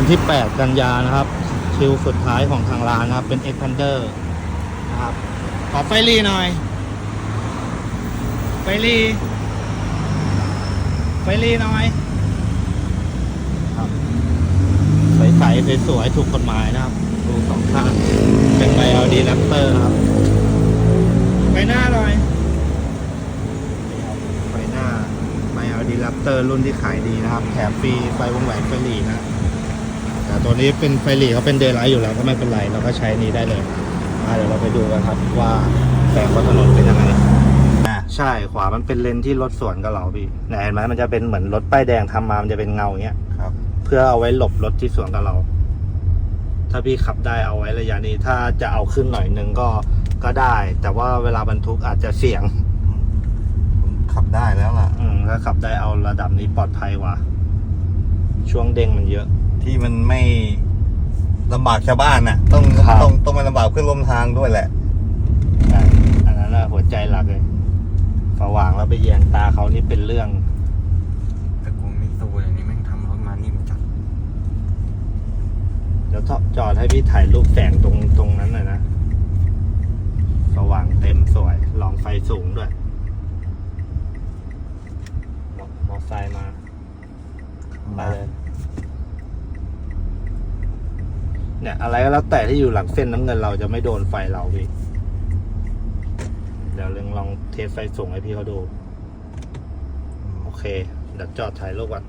วันที่ 8 กันยานะครับ คิวสุดท้ายของทางร้านนะครับ เป็น e x p a n d e r นะครับ ขอไฟรีหน่อย ไฟรี ไฟรีหน่อยครับใสๆสวยๆถูกกฎหมายนะครับ ดูสองข้าง เป็นไบ LD Raptor นะครับไฟหน้าหน่อยนี่ครับไฟหน้าไบ LD Raptor รุ่นที่ขายดีนะครับ แถมฟรีไฟวงแหวนไฟหลีนะ ต่ตัวนี้เป็นไฟหลีเขาเป็นเดย์ไลท์อยู่แล้วก็ไม่เป็นไรเราก็ใช้นี้ได้เลยมาเดี๋ยวเราไปดูกันครับว่าแสงบนถนนเป็นยังไงอ่าใช่ขวามันเป็นเลนที่รถสวนกับเราพี่เนี่ยเห็นไหมมันจะเป็นเหมือนรถป้ายแดงทำมามันจะเป็นเงาอย่างเงี้ยครับ เพื่อเอาไว้หลบรถที่สวนกับเรา ถ้าพี่ขับได้เอาไว้ระยะนี้ ถ้าจะเอาขึ้นหน่อยนึงก็ก็ได้ แต่ว่าเวลาบรรทุกอาจจะเสี่ยง ผมขับได้แล้วล่ะ อืมถ้าขับได้เอาระดับนี้ปลอดภัยกว่า ช่วงเด้งมันเยอะ ที่มันไม่ลำบากชาวบ้านน่ะ ต้องครับ ต้องต้องมาลำบากเพื่อนร่วมทางด้วยแหละ ใช่อันนั้นน่ะหัวใจหลักเลยสว่างแล้วไปแยงตาเขานี่เป็นเรื่อง แต่กูไม่ตูเลยนี่แม่งทำรถมานิ่มจัดเดี๋ยวจอดให้พี่ถ่ายรูปแสงตรงตรงนั้นหน่อยนะ สว่างเต็มสวย ลองไฟสูงด้วยมอมอไซค์มาไปเลย เนี่ย อะไรก็แล้วแต่ที่อยู่หลังเส้นน้ำเงินเราจะไม่โดนไฟเราพี่เดี๋ยวเรื่องลองเทสไฟส่งให้พี่เขาดู โอเค เดี๋ยวจอดถ่ายรูปก่อน